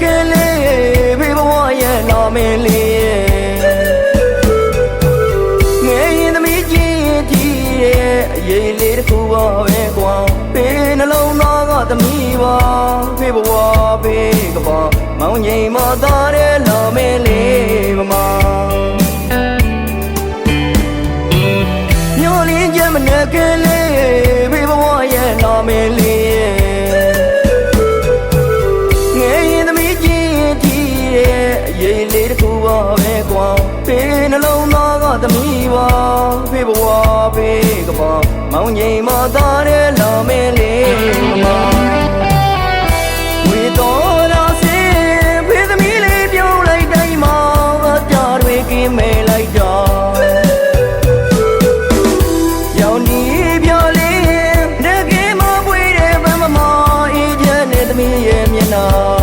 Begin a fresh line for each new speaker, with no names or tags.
ကလေးဖေးဘဝရဲ့နာမည်လေးရဲ့ငယ်ရင်သမီးကြီးရင်ကြီးရဲ့အရေးလေးတစ်ခုပါပဲကွာဖေးနှလုံးသားကသမီးပါဖေးဘဝဖေးကပါမောင်ငိမ်မသားတဲ့နာမည်လေးမမမျောလင်းချက်မနဲ့ကလေးဖေးဘဝရဲ့နာမည် လေးလေးတစ်ခုပါပဲကွာပေးနှလုံးသားကသမီးပါပေးဘဝပေးကပါမောင်ငိမ်မသားတဲ့လာမင်းလေးမာဝေတော်ရာစေပေးသမီးလေးပြုံးလိုက်တိုင်းမှာအပြာတွေကင်းမဲ့လိုက်တော့ရောင်ဒီပြလေးတကယ်မပွေတဲ့ဗမမအေးချမ်းတဲ့သမီးရဲ့မျက်နှာ